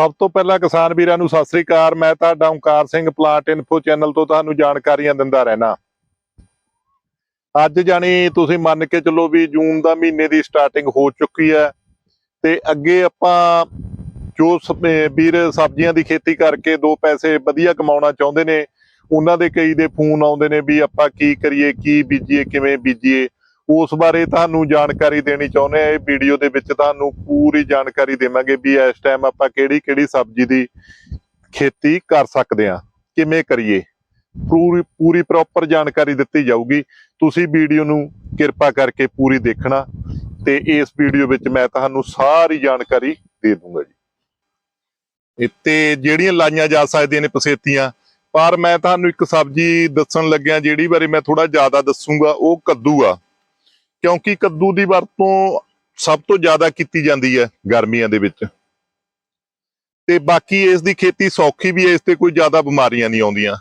ਸਭ ਤੋਂ ਪਹਿਲਾਂ ਕਿਸਾਨ ਵੀਰਾਂ ਨੂੰ ਸਤਿ ਸ੍ਰੀ ਅਕਾਲ। ਮੈਂ ਤੁਹਾਡਾ Onkar Singh plant info channel ਤੋਂ ਤੁਹਾਨੂੰ ਜਾਣਕਾਰੀਆਂ ਦਿੰਦਾ ਰਹਿਣਾ। ਅੱਜ ਜਾਣੀ ਤੁਸੀਂ ਮੰਨ ਕੇ ਚੱਲੋ ਵੀ ਜੂਨ ਦਾ ਮਹੀਨੇ ਦੀ ਸਟਾਰਟਿੰਗ ਹੋ ਚੁੱਕੀ ਹੈ ਤੇ ਅੱਗੇ ਆਪਾਂ ਜੋ ਵੀਰ ਸਬਜ਼ੀਆਂ ਦੀ ਖੇਤੀ ਕਰਕੇ ਦੋ ਪੈਸੇ ਵਧੀਆ ਕਮਾਉਣਾ ਚਾਹੁੰਦੇ ਨੇ, ਉਹਨਾਂ ਦੇ ਕਈ ਦੇ ਫੋਨ ਆਉਂਦੇ ਨੇ ਵੀ ਆਪਾਂ ਕੀ ਕਰੀਏ, ਕੀ ਬੀਜੀਏ, ਕਿਵੇਂ ਬੀਜੀਏ। ਉਸ ਬਾਰੇ ਤੁਹਾਨੂੰ ਜਾਣਕਾਰੀ ਦੇਣੀ ਚਾਹੁੰਦੇ ਆ ਇਹ ਵੀਡੀਓ ਦੇ ਵਿੱਚ ਤੁਹਾਨੂੰ ਪੂਰੀ ਜਾਣਕਾਰੀ ਦੇਵਾਂਗੇ ਵੀ ਇਸ ਟਾਈਮ ਆਪਾਂ ਕਿਹੜੀ ਕਿਹੜੀ ਸਬਜ਼ੀ ਦੀ ਖੇਤੀ ਕਰ ਸਕਦੇ ਆ ਕਿਵੇਂ ਕਰੀਏ? ਪੂਰੀ ਪੂਰੀ ਪ੍ਰੋਪਰ ਜਾਣਕਾਰੀ ਦਿੱਤੀ ਜਾਊਗੀ। ਤੁਸੀਂ ਵੀਡੀਓ ਨੂੰ ਕਿਰਪਾ ਕਰਕੇ ਪੂਰੀ ਦੇਖਣਾ ਤੇ ਇਸ ਵੀਡੀਓ ਵਿੱਚ ਮੈਂ ਤੁਹਾਨੂੰ ਸਾਰੀ ਜਾਣਕਾਰੀ ਦੇ ਦੂੰਗਾ ਜੀ। ਇਹ ਤੇ ਜਿਹੜੀਆਂ ਲਾਈਆਂ ਜਾ ਸਕਦੀਆਂ ਨੇ ਪਸੇਤੀਆਂ, ਪਰ ਮੈਂ ਤੁਹਾਨੂੰ ਇੱਕ ਸਬਜ਼ੀ ਦੱਸਣ ਲੱਗਿਆ, ਜਿਹੜੀ ਬਾਰੇ ਮੈਂ ਥੋੜਾ ਜ਼ਿਆਦਾ ਦੱਸੂਗਾ, ਉਹ ਕੱਦੂ ਆ। ਕਿਉਂਕਿ ਕੱਦੂ ਦੀ ਵਰਤੋਂ ਸਭ ਤੋਂ ਜ਼ਿਆਦਾ ਕੀਤੀ ਜਾਂਦੀ ਹੈ ਗਰਮੀਆਂ ਦੇ ਵਿੱਚ। ਤੇ ਬਾਕੀ ਇਸ ਦੀ ਖੇਤੀ ਸੌਖੀ ਵੀ ਹੈ, ਇਸ ਤੇ ਕੋਈ ਜ਼ਿਆਦਾ ਬਿਮਾਰੀਆਂ ਨਹੀਂ ਆਉਂਦੀਆਂ।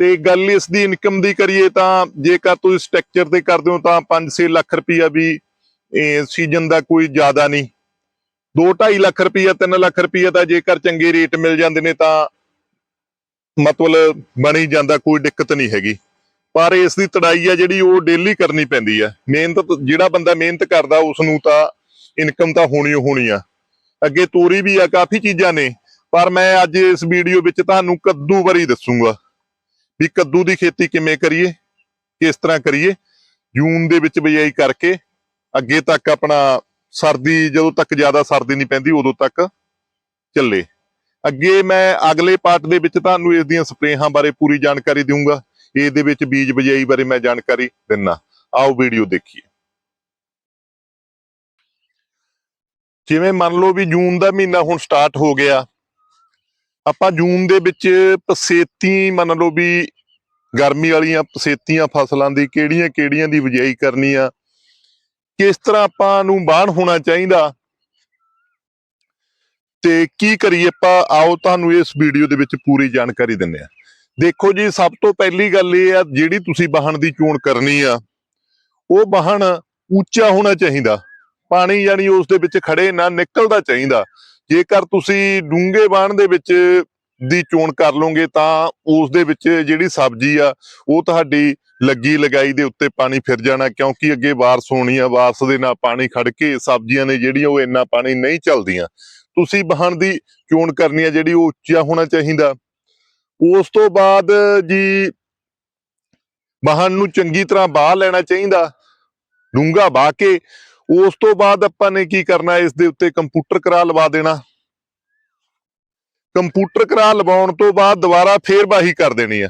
ਤੇ ਗੱਲ ਇਸ ਦੀ ਇਨਕਮ ਦੀ ਕਰੀਏ ਤਾਂ ਜੇਕਰ ਤੁਸੀਂ ਸਟਰਕਚਰ ਤੇ ਕਰਦੇ ਹੋ ਤਾਂ 5-6 ਲੱਖ ਰੁਪਈਆ ਵੀ ਸੀਜ਼ਨ ਦਾ ਕੋਈ ਜ਼ਿਆਦਾ ਨਹੀਂ। 2-2.5 ਲੱਖ ਰੁਪਈਆ 3 ਲੱਖ ਰੁਪਈਆ ਦਾ ਜੇਕਰ ਚੰਗੇ ਰੇਟ ਮਿਲ ਜਾਂਦੇ ਨੇ ਤਾਂ ਮਤਲਬ ਬਣੀ ਜਾਂਦਾ, ਕੋਈ ਦਿੱਕਤ ਨਹੀਂ ਹੈਗੀ। ਪਰ ਇਸ ਦੀ ਤੜਾਈ ਆ ਜਿਹੜੀ ਉਹ ਡੇਲੀ ਕਰਨੀ ਪੈਂਦੀ ਆ। ਮਿਹਨਤ ਜਿਹੜਾ ਬੰਦਾ ਮਿਹਨਤ ਕਰਦਾ ਉਸ ਨੂੰ ਤਾਂ ਇਨਕਮ ਤਾਂ ਹੋਣੀ ਹੋਣੀ ਆ। ਅੱਗੇ ਤੋਰੀ ਵੀ ਆ, ਕਾਫੀ ਚੀਜ਼ਾਂ ਨੇ, ਪਰ ਮੈਂ ਅੱਜ ਇਸ ਵੀਡੀਓ ਵਿੱਚ ਤੁਹਾਨੂੰ ਕੱਦੂ ਬਾਰੇ ਦੱਸੂਗਾ। ਵੀ ਕੱਦੂ ਦੀ ਖੇਤੀ ਕਿਵੇਂ ਕਰੀਏ, ਕਿਸ ਤਰ੍ਹਾਂ ਕਰੀਏ, ਜੂਨ ਦੇ ਵਿੱਚ ਬਿਜਾਈ ਕਰਕੇ, ਅੱਗੇ ਤੱਕ ਆਪਣਾ ਸਰਦੀ, ਜਦੋਂ ਤੱਕ ਜ਼ਿਆਦਾ ਸਰਦੀ ਨਹੀਂ ਪੈਂਦੀ, ਉਦੋਂ ਤੱਕ ਚੱਲੇ। ਅੱਗੇ ਮੈਂ ਅਗਲੇ ਪਾਰਟ ਦੇ ਵਿੱਚ ਤੁਹਾਨੂੰ ਇਸ ਦੀਆਂ ਸਪਰੇਹਾਂ ਬਾਰੇ ਪੂਰੀ ਜਾਣਕਾਰੀ ਦਊਂਗਾ। ਇਹਦੇ ਵਿੱਚ ਬੀਜ ਬਿਜਾਈ ਬਾਰੇ ਮੈਂ ਜਾਣਕਾਰੀ ਦਿੰਨਾ। ਆਓ ਵੀਡੀਓ ਦੇਖੀਏ। ਜਿਵੇਂ ਮੰਨ ਲਓ ਵੀ ਜੂਨ ਦਾ ਮਹੀਨਾ ਹੁਣ ਸਟਾਰਟ ਹੋ ਗਿਆ। ਆਪਾਂ ਜੂਨ ਦੇ ਵਿੱਚ ਪਸੇਤੀ ਮੰਨ ਲਓ ਵੀ ਗਰਮੀ ਵਾਲੀਆਂ ਪਸੇਤੀਆਂ ਫਸਲਾਂ ਦੀ ਕਿਹੜੀਆਂ ਕਿਹੜੀਆਂ ਦੀ ਬਿਜਾਈ ਕਰਨੀ ਆ, ਕਿਸ ਤਰ੍ਹਾਂ ਆਪਾਂ ਨੂੰ ਬਾਣ ਹੋਣਾ ਚਾਹੀਦਾ ਤੇ ਕੀ ਕਰੀਏ ਆਪਾਂ, ਆਓ ਤੁਹਾਨੂੰ ਇਸ ਵੀਡੀਓ ਦੇ ਵਿੱਚ ਪੂਰੀ ਜਾਣਕਾਰੀ ਦਿੰਦੇ ਆ। ਦੇਖੋ ਜੀ, ਸਭ ਤੋਂ ਪਹਿਲੀ ਗੱਲ ਇਹ ਆ, ਜਿਹੜੀ ਤੁਸੀਂ ਵਾਹਣ ਦੀ ਚੋਣ ਕਰਨੀ ਆ, ਉਹ ਵਾਹਣ ਉੱਚਾ ਹੋਣਾ ਚਾਹੀਦਾ। ਪਾਣੀ ਯਾਨੀ ਉਸ ਦੇ ਵਿੱਚ ਖੜੇ ਨਾ ਨਿਕਲਦਾ ਚਾਹੀਦਾ। ਜੇਕਰ ਤੁਸੀਂ ਡੂੰਘੇ ਵਾਹਣ ਦੇ ਵਿੱਚ ਦੀ ਚੋਣ ਕਰ ਲਓਗੇ, ਤਾਂ ਉਸ ਦੇ ਵਿੱਚ ਜਿਹੜੀ ਸਬਜ਼ੀ ਆ, ਉਹ ਤੁਹਾਡੀ ਲੱਗੀ ਲਗਾਈ ਦੇ ਉੱਤੇ ਪਾਣੀ ਫਿਰ ਜਾਣਾ, ਕਿਉਂਕਿ ਅੱਗੇ ਵਾਰਸ ਹੋਣੀ ਆ, ਵਾਰਸ ਦੇ ਨਾਲ ਪਾਣੀ ਖੜ ਕੇ ਸਬਜ਼ੀਆਂ ਨੇ ਜਿਹੜੀਆਂ ਉਹ ਇੰਨਾ ਪਾਣੀ ਨਹੀਂ ਚੱਲਦੀਆਂ। ਤੁਸੀਂ ਵਾਹਣ ਦੀ ਚੋਣ ਕਰਨੀ ਆ, ਜਿਹੜੀ ਉਹ ਉੱਚਾ ਹੋਣਾ ਚਾਹੀਦਾ। ਉਸ ਤੋਂ ਬਾਅਦ ਜੀ ਵਾਹਨ ਨੂੰ ਚੰਗੀ ਤਰ੍ਹਾਂ ਬਾਹ ਲੈਣਾ ਚਾਹੀਦਾ ਡੂੰਗਾ ਬਾਹ ਕੇ, ਉਸ ਤੋਂ ਬਾਅਦ ਆਪਾਂ ਨੇ ਕੀ ਕਰਨਾ, ਇਸ ਦੇ ਉੱਤੇ ਕੰਪਿਊਟਰ ਕਰਾ ਲਵਾ ਦੇਣਾ। ਕੰਪਿਊਟਰ ਕਰਾ ਲਵਾਉਣ ਤੋਂ ਬਾਅਦ ਦੁਬਾਰਾ ਫੇਰ ਬਾਹੀ ਕਰ ਦੇਣੀ ਆ।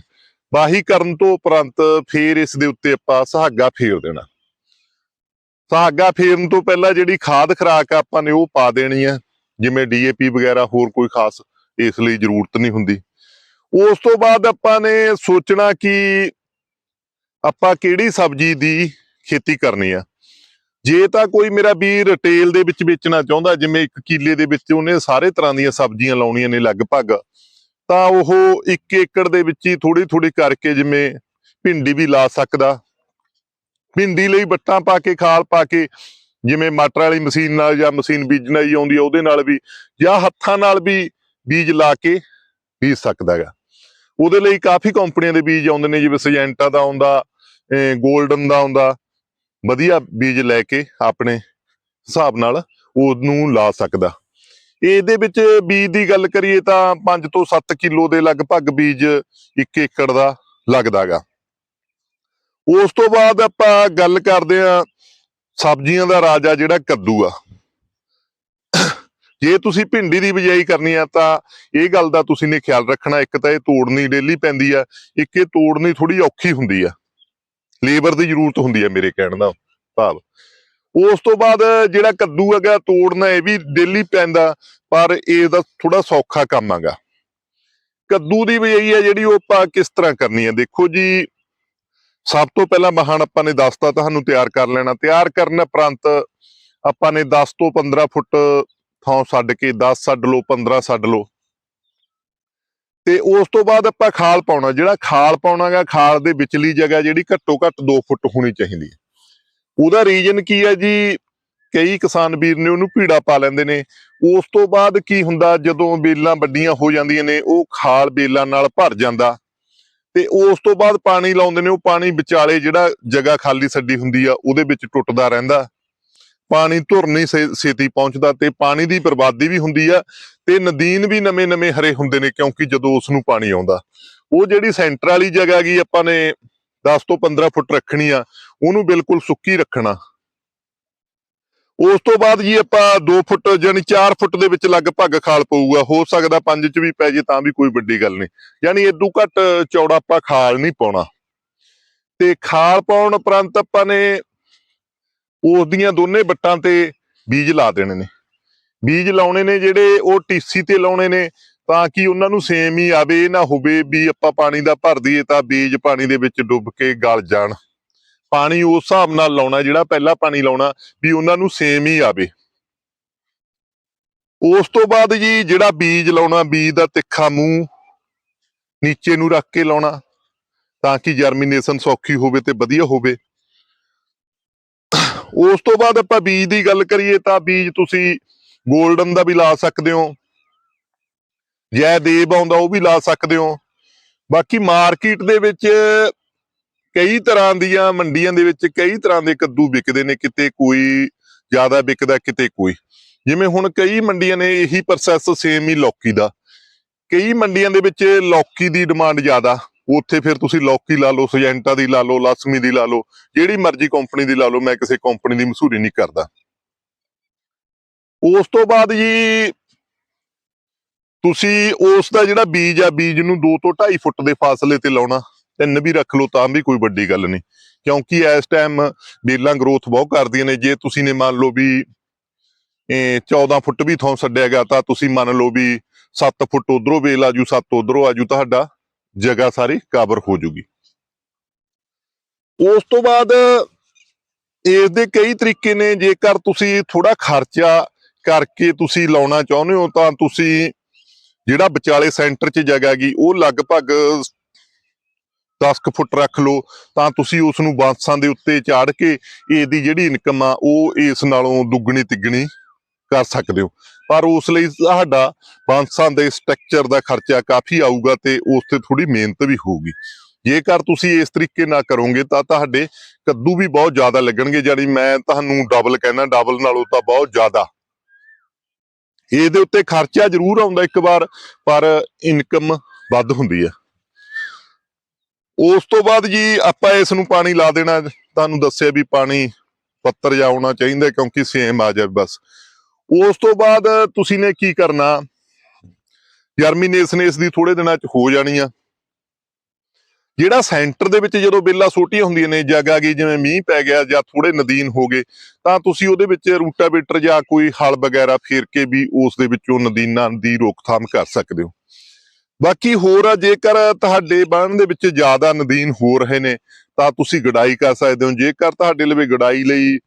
ਬਾਹੀ ਕਰਨ ਤੋਂ ਉਪਰੰਤ ਫੇਰ ਇਸ ਦੇ ਉੱਤੇ ਆਪਾਂ ਸੁਹਾਗਾ ਫੇਰ ਦੇਣਾ। ਸੁਹਾਗਾ ਫੇਰਨ ਤੋਂ ਪਹਿਲਾਂ ਜਿਹੜੀ ਖਾਦ ਖਰਾਕ ਆਪਾਂ ਨੇ ਉਹ ਪਾ ਦੇਣੀ ਆ, ਜਿਵੇਂ ਡੀਏਪੀ ਵਗੈਰਾ ਹੋਰ ਕੋਈ ਖਾਸ ਇਸ ਲਈ ਜ਼ਰੂਰਤ ਨਹੀਂ ਹੁੰਦੀ। ਉਸ ਤੋਂ ਬਾਅਦ ਆਪਾਂ ਨੇ ਸੋਚਣਾ ਕਿ ਆਪਾਂ ਕਿਹੜੀ ਸਬਜ਼ੀ ਦੀ ਖੇਤੀ ਕਰਨੀ ਆ। ਜੇ ਤਾਂ ਕੋਈ ਮੇਰਾ ਵੀਰ ਰਿਟੇਲ ਦੇ ਵਿੱਚ ਵੇਚਣਾ ਚਾਹੁੰਦਾ, ਜਿਵੇਂ ਇੱਕ ਕਿੱਲੇ ਦੇ ਵਿੱਚ ਉਹਨੇ ਸਾਰੇ ਤਰ੍ਹਾਂ ਦੀਆਂ ਸਬਜ਼ੀਆਂ ਲਾਉਣੀਆਂ ਨੇ ਲਗਭਗ, ਤਾਂ ਉਹ 1 ਏਕੜ ਦੇ ਵਿੱਚ ਹੀ ਥੋੜੀ ਥੋੜੀ ਕਰਕੇ ਜਿਵੇਂ ਭਿੰਡੀ ਵੀ ਲਾ ਸਕਦਾ। ਭਿੰਡੀ ਲਈ ਬੱਟਾਂ ਪਾ ਕੇ, ਖਾਲ ਪਾ ਕੇ, ਜਿਵੇਂ ਮਟਰ ਵਾਲੀ ਮਸ਼ੀਨ ਨਾਲ ਜਾਂ ਮਸ਼ੀਨ ਬੀਜਣਾ ਹੀ ਆਉਂਦੀ ਹੈ ਉਹਦੇ ਨਾਲ ਵੀ ਜਾਂ ਹੱਥਾਂ ਨਾਲ ਵੀ ਬੀਜ ਲਾ ਕੇ ਬੀਜ ਸਕਦਾ ਹੈਗਾ ਉਹਦੇ ਲਈ ਕਾਫੀ ਕੰਪਨੀਆਂ ਦੇ ਬੀਜ ਆਉਂਦੇ ਨੇ, ਜਿਵੇਂ ਸਜੈਂਟਾ ਦਾ ਆਉਂਦਾ 골ਡਨ ਦਾ ਆਉਂਦਾ। ਵਧੀਆ ਬੀਜ ਲੈ ਕੇ ਆਪਣੇ ਹਿਸਾਬ ਨਾਲ ਉਹਨੂੰ ਲਾ ਸਕਦਾ। ਇਹਦੇ ਵਿੱਚ ਬੀਜ ਦੀ ਗੱਲ ਕਰੀਏ ਤਾਂ 5 ਤੋਂ 7 ਕਿਲੋ ਦੇ ਲਗਭਗ ਬੀਜ 1 ਏਕੜ ਦਾ ਲੱਗਦਾਗਾ ਉਸ ਤੋਂ ਬਾਅਦ ਆਪਾਂ ਗੱਲ ਕਰਦੇ ਆ ਸਬਜ਼ੀਆਂ ਦਾ ਰਾਜਾ ਜਿਹੜਾ ਕੱਦੂ ਆ। ਜੇ ਤੁਸੀਂ ਭਿੰਡੀ ਦੀ ਬਿਜਾਈ ਕਰਨੀ ਆ ਤਾਂ ਇਹ ਗੱਲ ਦਾ ਤੁਸੀਂ ਨੇ ਖਿਆਲ ਰੱਖਣਾ, ਇੱਕ ਤਾਂ ਇਹ ਤੋੜਨੀ ਡੇਲੀ ਪੈਂਦੀ ਆ, ਇੱਕ ਇਹ ਤੋੜਨੀ ਥੋੜੀ ਔਖੀ ਹੁੰਦੀ ਆ। ਲੇਬਰ ਦੀ ਜ਼ਰੂਰਤ ਹੁੰਦੀ ਆ ਮੇਰੇ ਕਹਿਣ ਦਾ ਭਾਵ। ਉਸ ਤੋਂ ਬਾਅਦ ਜਿਹੜਾ ਕੱਦੂ ਹੈਗਾ ਤੋੜਨਾ ਇਹ ਵੀ ਡੇਲੀ ਪੈਂਦਾ, ਪਰ ਇਹ ਦਾ ਥੋੜਾ ਸੌਖਾ ਕੰਮ ਹੈਗਾ। ਕੱਦੂ ਦੀ ਬਿਜਾਈ ਹੈ ਜਿਹੜੀ ਉਹ ਆਪਾਂ ਕਿਸ ਤਰ੍ਹਾਂ ਕਰਨੀ ਹੈ ਦੇਖੋ ਜੀ, ਸਭ ਤੋਂ ਪਹਿਲਾਂ ਮਹਾਨ ਆਪਾਂ ਨੇ ਦੱਸਤਾ ਤੁਹਾਨੂੰ ਤਿਆਰ ਕਰ ਲੈਣਾ। ਤਿਆਰ ਕਰਨ ਉਪਰੰਤ ਆਪਾਂ ਨੇ 10 ਤੋਂ 15 ਫੁੱਟ ਥਾਂ ਛੱਡ ਕੇ 10 ਛੱਡ ਲਓ 15 ਛੱਡ ਲਓ। ਤੇ ਉਸ ਤੋਂ ਬਾਅਦ ਆਪਾਂ ਖਾਲ ਪਾਉਣਾ, ਜਿਹੜਾ ਖਾਲ ਪਾਉਣਾਗਾ, ਖਾਲ ਦੇ ਵਿਚਲੀ ਜਗ੍ਹਾ ਜਿਹੜੀ ਘੱਟੋ ਘੱਟ 2 ਫੁੱਟ ਹੋਣੀ ਚਾਹੀਦੀ ਹੈ। ਉਹਦਾ ਰੀਜਨ ਕੀ ਹੈ ਜੀ? ਕਈ ਕਿਸਾਨ ਵੀਰ ਨੇ ਉਹਨੂੰ ਭੀੜਾ ਪਾ ਲੈਂਦੇ ਨੇ। ਉਸ ਤੋਂ ਬਾਅਦ ਕੀ ਹੁੰਦਾ, ਜਦੋਂ ਬੇਲਾਂ ਵੱਡੀਆਂ ਹੋ ਜਾਂਦੀਆਂ ਨੇ, ਉਹ ਖਾਲ ਬੇਲਾਂ ਨਾਲ ਭਰ ਜਾਂਦਾ। ਤੇ ਉਸ ਤੋਂ ਬਾਅਦ ਪਾਣੀ ਲਾਉਂਦੇ ਨੇ, ਉਹ ਪਾਣੀ ਵਿਚਾਲੇ ਜਿਹੜਾ ਜਗ੍ਹਾ ਖਾਲੀ ਛੱਡੀ ਹੁੰਦੀ ਆ, ਉਹਦੇ ਵਿੱਚ ਟੁੱਟਦਾ ਰਹਿੰਦਾ। ਪਾਣੀ ਧੁਰ ਨਹੀਂ ਛੇਤੀ ਪਹੁੰਚਦਾ ਤੇ ਪਾਣੀ ਦੀ ਬਰਬਾਦੀ ਵੀ ਹੁੰਦੀ ਆ ਤੇ ਨਦੀਨ ਵੀ ਨਵੇਂ-ਨਵੇਂ ਹਰੇ ਹੁੰਦੇ ਨੇ ਕਿਉਂਕਿ ਜਦੋਂ ਉਸ ਨੂੰ ਪਾਣੀ ਆਉਂਦਾ। ਉਹ ਜਿਹੜੀ ਸੈਂਟਰ ਵਾਲੀ ਜਗ੍ਹਾ ਗਈ ਆਪਾਂ ਨੇ 10 ਤੋਂ 15 ਫੁੱਟ ਰੱਖਣੀ ਆ, ਉਹਨੂੰ ਬਿਲਕੁਲ ਸੁੱਕੀ ਰੱਖਣਾ। ਉਸ ਤੋਂ ਬਾਅਦ ਜੀ ਆਪਾਂ 2 ਫੁੱਟ ਯਾਨੀ 4 ਫੁੱਟ ਦੇ ਵਿੱਚ ਲਗਭਗ ਖਾਲ ਪਊਗਾ, ਹੋ ਸਕਦਾ 5 ਚ ਵੀ ਪੈ ਜੇ ਤਾਂ ਵੀ ਕੋਈ ਵੱਡੀ ਗੱਲ ਨਹੀਂ। ਯਾਨੀ ਇਦੋਂ ਘੱਟ ਚੌੜਾ ਆਪਾਂ ਖਾਲ ਨਹੀਂ ਪਾਉਣਾ। ਤੇ ਖਾਲ ਪਾਉਣ ਉਪਰੰਤ ਆਪਾਂ ਨੇ ਉਸ ਦੀਆਂ ਦੋਨੇ ਵੱਟਾਂ ਤੇ ਬੀਜ ਲਾ ਦੇਣੇ ਨੇ। ਬੀਜ ਲਾਉਣੇ ਨੇ ਜਿਹੜੇ ਉਹ ਟੀਸੀ ਤੇ ਲਾਉਣੇ ਨੇ ਤਾਂ ਕਿ ਉਹਨਾਂ ਨੂੰ ਸੇਮ ਹੀ ਆਵੇ, ਨਾ ਹੋਵੇ ਵੀ ਆਪਾਂ ਪਾਣੀ ਦਾ ਭਰ ਦਈਏ ਤਾਂ ਬੀਜ ਪਾਣੀ ਦੇ ਵਿੱਚ ਡੁੱਬ ਕੇ ਗਲ ਜਾਣ। ਪਾਣੀ ਉਸ ਹਿਸਾਬ ਨਾਲ ਲਾਉਣਾ, ਜਿਹੜਾ ਪਹਿਲਾ ਪਾਣੀ ਲਾਉਣਾ, ਵੀ ਉਹਨਾਂ ਨੂੰ ਸੇਮ ਹੀ ਆਵੇ। ਉਸ ਤੋਂ ਬਾਅਦ ਜੀ ਜਿਹੜਾ ਬੀਜ ਲਾਉਣਾ, ਬੀਜ ਦਾ ਤਿੱਖਾ ਮੂੰਹ ਨੀਚੇ ਨੂੰ ਰੱਖ ਕੇ ਲਾਉਣਾ ਤਾਂ ਕਿ ਜਰਮੀਨੇਸ਼ਨ ਸੌਖੀ ਹੋਵੇ ਤੇ ਵਧੀਆ ਹੋਵੇ। ਉਸ ਤੋਂ ਬਾਅਦ ਆਪਾਂ ਬੀਜ ਦੀ ਗੱਲ ਕਰੀਏ ਤਾਂ ਬੀਜ ਤੁਸੀਂ 골ਡਨ ਦਾ ਵੀ ਲਾ ਸਕਦੇ ਹੋ। ਜੈ ਦੇਵ ਆਉਂਦਾ ਉਹ ਵੀ ਲਾ ਸਕਦੇ ਹੋ। ਬਾਕੀ ਮਾਰਕੀਟ ਦੇ ਵਿੱਚ ਕਈ ਤਰ੍ਹਾਂ ਦੀਆਂ ਮੰਡੀਆਂ ਦੇ ਵਿੱਚ ਕਈ ਤਰ੍ਹਾਂ ਦੇ ਕੱਦੂ ਵਿਕਦੇ ਨੇ, ਕਿਤੇ ਕੋਈ ਜ਼ਿਆਦਾ ਵਿਕਦਾ, ਕਿਤੇ ਕੋਈ। ਜਿਵੇਂ ਹੁਣ ਕਈ ਮੰਡੀਆਂ ਨੇ ਇਹੀ ਪ੍ਰੋਸੈਸ ਸੇਮ ਹੀ ਲੌਕੀ ਦਾ। ਕਈ ਮੰਡੀਆਂ ਦੇ ਵਿੱਚ ਲੌਕੀ ਦੀ ਡਿਮਾਂਡ ਜ਼ਿਆਦਾ। ਉੱਥੇ ਫਿਰ ਤੁਸੀਂ ਲੌਕੀ ਲਾ ਲਓ ਸਜੈਂਟਾ ਦੀ ਲਾ ਲਓ ਲక్ష్ਮੀ ਦੀ ਲਾ ਲਓ, ਜਿਹੜੀ ਮਰਜ਼ੀ ਕੰਪਨੀ ਦੀ ਲਾ ਲਓ, ਮੈਂ ਕਿਸੇ ਕੰਪਨੀ ਦੀ ਮਸੂਰੀ ਨਹੀਂ ਕਰਦਾ। ਉਸ ਤੋਂ ਬਾਅਦ ਜੀ, ਤੁਸੀਂ ਉਸ ਦਾ ਜਿਹੜਾ ਬੀਜ ਆ, ਬੀਜ ਨੂੰ 2 ਤੋਂ 2.5 ਫੁੱਟ ਦੇ ਫਾਸਲੇ ਤੇ ਲਾਉਣਾ, ਤਿੰਨ ਵੀ ਰੱਖ ਲਓ ਤਾਂ ਵੀ ਕੋਈ ਵੱਡੀ ਗੱਲ ਨਹੀਂ। ਕਿਉਂਕਿ ਇਸ ਟਾਈਮ ਬੇਲਾਂ ਗਰੋਥ ਬਹੁਤ ਕਰਦੀਆਂ ਨੇ, ਜੇ ਤੁਸੀਂ ਨੇ ਮੰਨ ਲਓ ਵੀ, ਇਹ 14 ਫੁੱਟ ਵੀ ਥੋਂ ਗਿਆ, ਤਾਂ ਤੁਸੀਂ ਮੰਨ ਲਓ ਵੀ 7 ਫੁੱਟ ਉਧਰੋਂ ਬੇਲ ਆਜੂ 7 ਉਧਰੋਂ ਆਜੂ ਤੁਹਾਡਾ। ਜਗ੍ਹਾ ਸਾਰੀ ਕਵਰ ਹੋ ਜੂਗੀ। ਉਸ ਤੋਂ ਬਾਅਦ ਇਸ ਦੇ ਕਈ ਤਰੀਕੇ ਨੇ। ਜੇਕਰ ਤੁਸੀਂ ਥੋੜਾ ਖਰਚਾ ਕਰਕੇ ਤੁਸੀਂ ਲਾਉਣਾ ਚਾਹੁੰਦੇ ਹੋ, ਤਾਂ ਤੁਸੀਂ ਜਿਹੜਾ ਵਿਚਾਲੇ ਸੈਂਟਰ 'ਚ ਜਗ੍ਹਾ ਗਈ ਉਹ ਲਗਭਗ 10 ਕੁ ਫੁੱਟ ਰੱਖ ਲਓ। ਤਾਂ ਤੁਸੀਂ ਉਸ ਨੂੰ ਬਾਂਸਾਂ ਦੇ ਉੱਤੇ ਚਾੜ ਕੇ, ਇਹਦੀ ਜਿਹੜੀ ਇਨਕਮ ਆ, ਉਹ ਇਸ ਨਾਲੋਂ ਦੁੱਗਣੀ ਤਿੱਗਣੀ ਕਰ ਸਕਦੇ ਹੋ। ਪਰ ਉਸ ਲਈ ਤੁਹਾਡਾ ਬਾਂਸਾਂ ਦੇ ਸਟਰਕਚਰ ਦਾ ਖਰਚਾ ਕਾਫੀ ਆਊਗਾ ਤੇ ਉਸ ਤੇ ਥੋੜੀ ਮਿਹਨਤ ਵੀ ਹੋਊਗੀ। ਜੇਕਰ ਤੁਸੀਂ ਇਸ ਤਰੀਕੇ ਨਾਲ ਕਰੋਗੇ ਤਾਂ ਤੁਹਾਡੇ ਕੱਦੂ ਵੀ ਬਹੁਤ ਜ਼ਿਆਦਾ ਲੱਗਣਗੇ ਜਾਨੀ ਮੈਂ ਤੁਹਾਨੂੰ ਡਬਲ ਕਹਿਣਾ ਡਬਲ ਨਾਲੋਂ ਤਾਂ ਬਹੁਤ ਜ਼ਿਆਦਾ। ਇਹਦੇ ਉੱਤੇ ਖਰਚਾ ਜ਼ਰੂਰ ਆਉਂਦਾ ਇੱਕ ਵਾਰ, ਪਰ ਇਨਕਮ ਵੱਧ ਹੁੰਦੀ ਹੈ ਉਸ ਤੋਂ ਬਾਅਦ ਜੀ ਆਪਾਂ ਇਸ ਨੂੰ ਪਾਣੀ ਲਾ ਦੇਣਾ। ਤੁਹਾਨੂੰ ਦੱਸਿਆ ਵੀ ਪਾਣੀ ਪੱਤਰ ਜਾ ਆਉਣਾ ਚਾਹੀਦਾ ਕਿਉਂਕਿ ਸੇਮ ਆ ਜਾਵੇ ਬਸ। ਉਸ ਤੋਂ ਬਾਅਦ ਤੁਸੀਂ ਨੇ ਕੀ ਕਰਨਾ? ਜਰਮੀਨੇਸ਼ਨ ਇਸ ਦੀ ਥੋੜੇ ਦਿਨਾਂ ਚ ਹੋ ਜਾਣੀ ਆ। ਜਿਹੜਾ ਸੈਂਟਰ ਦੇ ਵਿੱਚ ਜਦੋਂ ਬੇਲਾਂ ਛੋਟੀਆਂ ਹੁੰਦੀਆਂ ਨੇ ਜਗ੍ਹਾ ਗਈ ਜਿਵੇਂ ਮੀਂਹ ਪੈ ਗਿਆ, ਜਾਂ ਥੋੜੇ ਨਦੀਨ ਹੋ ਗਏ, ਤਾਂ ਤੁਸੀਂ ਉਹਦੇ ਵਿੱਚ ਰੂਟਾਵੇਟਰ ਜਾਂ ਕੋਈ ਹਲ ਵਗੈਰਾ ਫੇਰ ਕੇ ਵੀ ਉਸ ਦੇ ਵਿੱਚੋਂ ਨਦੀਨਾਂ ਦੀ ਰੋਕਥਾਮ ਕਰ ਸਕਦੇ ਹੋ। ਬਾਕੀ ਹੋਰ ਆ, ਜੇਕਰ ਤੁਹਾਡੇ ਬਾਣ ਦੇ ਵਿੱਚ ਜ਼ਿਆਦਾ ਨਦੀਨ ਹੋ ਰਹੇ ਨੇ, ਤਾਂ ਤੁਸੀਂ ਗੜਾਈ ਕਰ ਸਕਦੇ ਹੋ। ਜੇਕਰ ਤੁਹਾਡੇ ਲਵੇ ਗੜਾਈ ਲਈ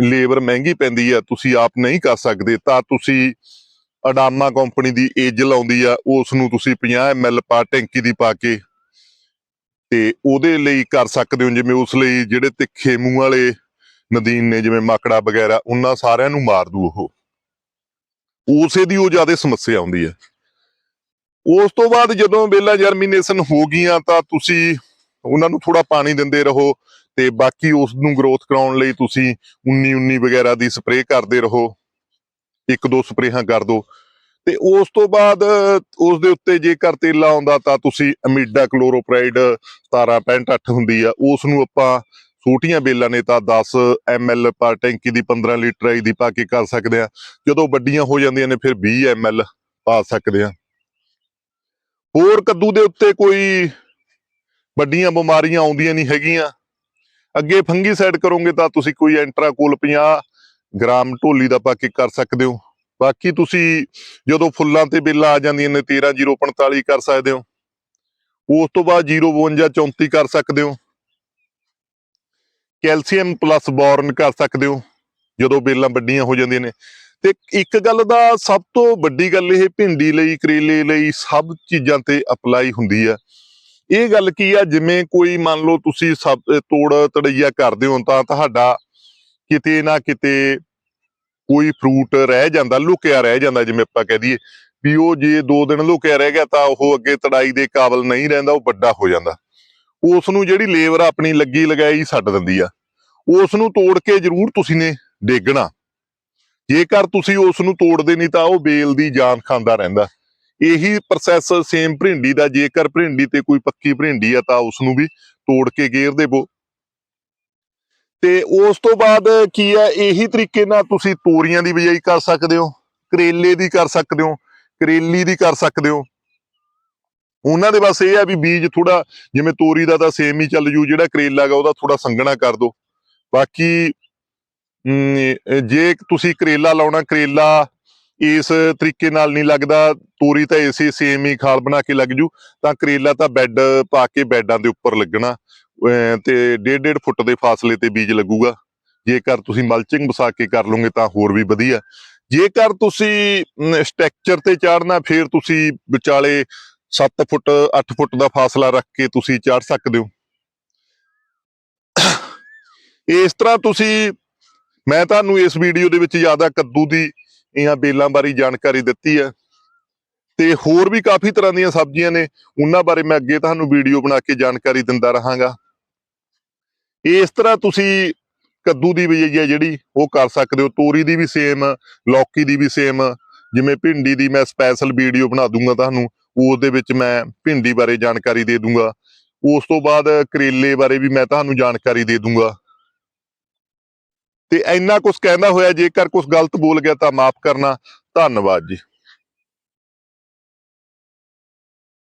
ਲੇਬਰ ਮਹਿੰਗੀ ਪੈਂਦੀ ਆ, ਤੁਸੀਂ ਆਪ ਨਹੀਂ ਕਰ ਸਕਦੇ, ਤਾਂ ਤੁਸੀਂ ਅਡਾਮਾ ਕੰਪਨੀ ਦੀ ਏਜਲ ਆਉਂਦੀ ਆ ਉਸ ਨੂੰ ਤੁਸੀਂ 50 ml ਪਾ, ਟੈਂਕੀ ਦੀ ਪਾ ਕੇ, ਤੇ ਉਹਦੇ ਲਈ ਕਰ ਸਕਦੇ ਹੋ, ਜਿਵੇਂ ਉਸ ਲਈ ਜਿਹੜੇ ਤਿੱਖੇ ਮੂੰਹ ਵਾਲੇ ਨਦੀਨ ਨੇ, ਜਿਵੇਂ ਮਾਕੜਾ ਵਗੈਰਾ, ਉਹਨਾਂ ਸਾਰਿਆਂ ਨੂੰ ਮਾਰ ਦੂ ਉਹ। ਉਸੇ ਦੀ ਉਹ ਜ਼ਿਆਦਾ ਸਮੱਸਿਆ ਆਉਂਦੀ ਹੈ ਉਸ ਤੋਂ ਬਾਅਦ ਜਦੋਂ ਵੇਲਾ ਜਰਮੀਨੇਸ਼ਨ ਹੋ ਗਈਆਂ, ਤਾਂ ਤੁਸੀਂ ਉਹਨਾਂ ਨੂੰ ਥੋੜਾ ਪਾਣੀ ਦਿੰਦੇ ਰਹੋ ਤੇ ਬਾਕੀ ਉਸ ਨੂੰ ਗਰੋਥ ਕਰਾਉਣ ਲਈ ਤੁਸੀਂ 19 19 ਵਗੈਰਾ ਦੀ ਸਪਰੇਅ ਕਰਦੇ ਰਹੋ। ਇੱਕ ਦੋ ਸਪਰੇਹਾਂ ਕਰ ਦਿਓ ਤੇ ਉਸ ਤੋਂ ਬਾਅਦ, ਉਸ ਦੇ ਉੱਤੇ ਜੇਕਰ ਤੇਲਾ ਆਉਂਦਾ ਤਾਂ ਤੁਸੀਂ ਅਮੀਡਾ ਕਲੋਰੋਪਰਾਈਡ 1765 ਹੁੰਦੀ ਆ। ਉਸ ਨੂੰ ਆਪਾਂ ਛੋਟੀਆਂ ਬੇਲਾਂ ਨੇ ਤਾਂ 10 ml ਪਰ ਟੈਂਕੀ ਦੀ 15 ਲੀਟਰ ਆਈ ਦੀ ਪਾ ਕੇ ਕਰ ਸਕਦੇ ਆ। ਜਦੋਂ ਵੱਡੀਆਂ ਹੋ ਜਾਂਦੀਆਂ ਨੇ ਫਿਰ 20 ml ਪਾ ਸਕਦੇ ਆ। ਹੋਰ ਕੱਦੂ ਦੇ ਉੱਤੇ ਕੋਈ ਵੱਡੀਆਂ ਬਿਮਾਰੀਆਂ ਆਉਂਦੀਆਂ ਨਹੀਂ ਹੈਗੀਆਂ। ਅੱਗੇ ਫੰਗੀ ਸਾਈਡ ਕਰੋਗੇ ਤਾਂ ਤੁਸੀਂ ਕੋਈ ਐਂਟਰਾਕੋਲ 50 ਗ੍ਰਾਮ ਢੋਲੀ ਦਾ ਪਾ ਕਰ ਸਕਦੇ ਹੋ। ਬਾਕੀ ਤੁਸੀਂ ਜਦੋਂ ਫੁੱਲਾਂ ਤੇ ਬੇਲਾਂ ਆ ਜਾਂਦੀਆਂ ਨੇ 13045 ਕਰ ਸਕਦੇ ਹੋ। ਉਸ ਤੋਂ ਬਾਅਦ 052 34 ਕਰ ਸਕਦੇ ਹੋ। ਕੈਲਸ਼ੀਅਮ ਪਲੱਸ ਬੋਰਨ ਕਰ ਸਕਦੇ ਹੋ, ਜਦੋਂ ਬੇਲਾਂ ਵੱਡੀਆਂ ਹੋ ਜਾਂਦੀਆਂ ਨੇ। ਤੇ ਇੱਕ ਗੱਲ ਦਾ ਸਭ ਤੋਂ ਵੱਡੀ ਗੱਲ ਇਹ ਭਿੰਡੀ ਲਈ, ਕਰੇਲੇ ਲਈ ਸਭ ਚੀਜ਼ਾਂ ਤੇ ਅਪਲਾਈ ਹੁੰਦੀ ਆ। ਇਹ ਗੱਲ ਕੀ ਆ? ਜਿਵੇਂ ਕੋਈ ਮੰਨ ਲਓ ਤੁਸੀਂ ਸਭ ਤੋੜ ਤੜਈਆ ਕਰਦੇ ਹੋ ਤਾਂ ਤੁਹਾਡਾ ਕਿਤੇ ਨਾ ਕਿਤੇ ਕੋਈ ਫਰੂਟ ਰਹਿ ਜਾਂਦਾ, ਲੁਕਿਆ ਰਹਿ ਜਾਂਦਾ, ਜਿਵੇਂ ਆਪਾਂ ਕਹਿ ਦਈਏ ਵੀ ਉਹ ਜੇ 2 ਦਿਨ ਲੁਕਿਆ ਰਹਿ ਗਿਆ ਤਾਂ ਉਹ ਅੱਗੇ ਤੜਾਈ ਦੇ ਕਾਬਲ ਨਹੀਂ ਰਹਿੰਦਾ, ਉਹ ਵੱਡਾ ਹੋ ਜਾਂਦਾ। ਉਸ ਨੂੰ ਜਿਹੜੀ ਲੇਬਰ ਆਪਣੀ ਲੱਗੀ ਲਗਾਈ ਛੱਡ ਦਿੰਦੀ ਆ। ਉਸ ਨੂੰ ਤੋੜ ਕੇ ਜ਼ਰੂਰ ਤੁਸੀਂ ਨੇ ਡੇਗਣਾ। ਜੇਕਰ ਤੁਸੀਂ ਉਸ ਨੂੰ ਤੋੜਦੇ ਨਹੀਂ ਤਾਂ ਉਹ ਬੇਲ ਦੀ ਜਾਨ ਖਾਂਦਾ ਰਹਿੰਦਾ। ਇਹੀ ਪ੍ਰੋਸੈਸ ਸੇਮ ਭਿੰਡੀ ਦਾ ਜੇਕਰ ਭਿੰਡੀ ਤੇ ਕੋਈ ਪੱਕੀ ਭਿੰਡੀ ਆ ਤਾਂ ਉਸ ਨੂੰ ਵੀ ਤੋੜ ਕੇ ਗੇਰ ਦੇਵੋ। ਤੇ ਉਸ ਤੋਂ ਬਾਅਦ ਕੀ ਹੈ ਇਹੀ ਤਰੀਕੇ ਨਾਲ ਤੁਸੀਂ ਤੋਰੀਆਂ ਦੀ ਬਿਜਾਈ ਕਰ ਸਕਦੇ ਹੋ ਕਰੇਲੇ ਦੀ ਕਰ ਸਕਦੇ ਹੋ ਕਰੇਲੀ ਦੀ ਕਰ ਸਕਦੇ ਹੋ। ਉਹਨਾਂ ਦੇ ਬਸ ਇਹ ਆ ਵੀ ਬੀਜ ਥੋੜਾ ਜਿਵੇਂ ਤੋਰੀ ਦਾ ਤਾਂ ਸੇਮ ਹੀ ਚੱਲ ਜੂ ਜਿਹੜਾ ਕਰੇਲਾ ਗਾ ਉਹਦਾ ਥੋੜਾ ਸੰਘਣਾ ਕਰ ਦਿਓ ਬਾਕੀ ਅਮ, ਜੇ ਤੁਸੀਂ ਕਰੇਲਾ ਲਾਉਣਾ ਕਰੇਲਾ ਇਸ ਤਰੀਕੇ ਨਾਲ ਨਹੀਂ ਲੱਗਦਾ, ਤੋਰੀ ਤਾਂ ਇਸੇ ਸੇਮ ਹੀ ਖਾਲ ਬਣਾ ਕੇ ਲੱਗ ਜੂ, ਤਾਂ ਕਰੇਲਾ ਤਾਂ ਬੈੱਡ ਪਾ ਕੇ ਬੈੱਡਾਂ ਦੇ ਉੱਪਰ ਲੱਗਣਾ। ਤੇ ਡੇਢ ਡੇਢ ਫੁੱਟ ਦੇ ਫਾਸਲੇ ਤੇ ਬੀਜ ਲੱਗੂਗਾ। ਜੇਕਰ ਤੁਸੀਂ ਮਲਚਿੰਗ ਵਸਾ ਕੇ ਕਰ ਲਓਗੇ ਤਾਂ ਹੋਰ ਵੀ ਵਧੀਆ। ਜੇਕਰ ਤੁਸੀਂ ਸਟ੍ਰਕਚਰ ਤੇ ਚਾੜਨਾ, ਫਿਰ ਤੁਸੀਂ ਵਿਚਾਲੇ 7 ਫੁੱਟ 8 ਫੁੱਟ ਦਾ ਫਾਸਲਾ ਰੱਖ ਕੇ ਤੁਸੀਂ ਚੜ ਸਕਦੇ ਹੋ। ਇਸ ਤਰ੍ਹਾਂ ਤੁਸੀਂ, ਮੈਂ ਤੁਹਾਨੂੰ ਇਸ ਵੀਡੀਓ ਦੇ ਵਿੱਚ ਜ਼ਿਆਦਾ ਕੱਦੂ ਦੀ ਇਹਨਾਂ ਬੇਲਾਂ ਬਾਰੇ ਜਾਣਕਾਰੀ ਦਿੱਤੀ ਹੈ। ਤੇ ਹੋਰ ਵੀ ਕਾਫੀ ਤਰ੍ਹਾਂ ਦੀਆਂ ਸਬਜ਼ੀਆਂ ਨੇ, ਉਹਨਾਂ ਬਾਰੇ ਮੈਂ ਅੱਗੇ ਤੁਹਾਨੂੰ ਵੀਡੀਓ ਬਣਾ ਕੇ ਜਾਣਕਾਰੀ ਦਿੰਦਾ ਰਹਾਂਗਾ। ਇਸ ਤਰ੍ਹਾਂ ਤੁਸੀਂ ਕੱਦੂ ਦੀ ਬੀਜ ਹੈ, ਜਿਹੜੀ ਉਹ ਕਰ ਸਕਦੇ ਹੋ। ਤੋਰੀ ਦੀ ਵੀ ਸੇਮ ਲੌਕੀ ਦੀ ਵੀ ਸੇਮ ਜਿਵੇਂ ਭਿੰਡੀ ਦੀ ਮੈਂ ਸਪੈਸ਼ਲ ਵੀਡੀਓ ਬਣਾ ਦੂੰਗਾ ਤੁਹਾਨੂੰ ਉਸ ਦੇ ਵਿੱਚ ਮੈਂ ਭਿੰਡੀ ਬਾਰੇ ਜਾਣਕਾਰੀ ਦੇ ਦੂੰਗਾ। ਉਸ ਤੋਂ ਬਾਅਦ ਕਰੇਲੇ ਬਾਰੇ ਵੀ ਮੈਂ ਤੁਹਾਨੂੰ ਜਾਣਕਾਰੀ ਦੇ ਦੂੰਗਾ। ਤੇ ਇੰਨਾ ਕੁਝ ਕਹਿੰਦਾ ਹੋਇਆ, ਜੇਕਰ ਕੁਝ ਗਲਤ ਬੋਲ ਗਿਆ ਤਾਂ ਮਾਫ ਕਰਨਾ। ਧੰਨਵਾਦ ਜੀ।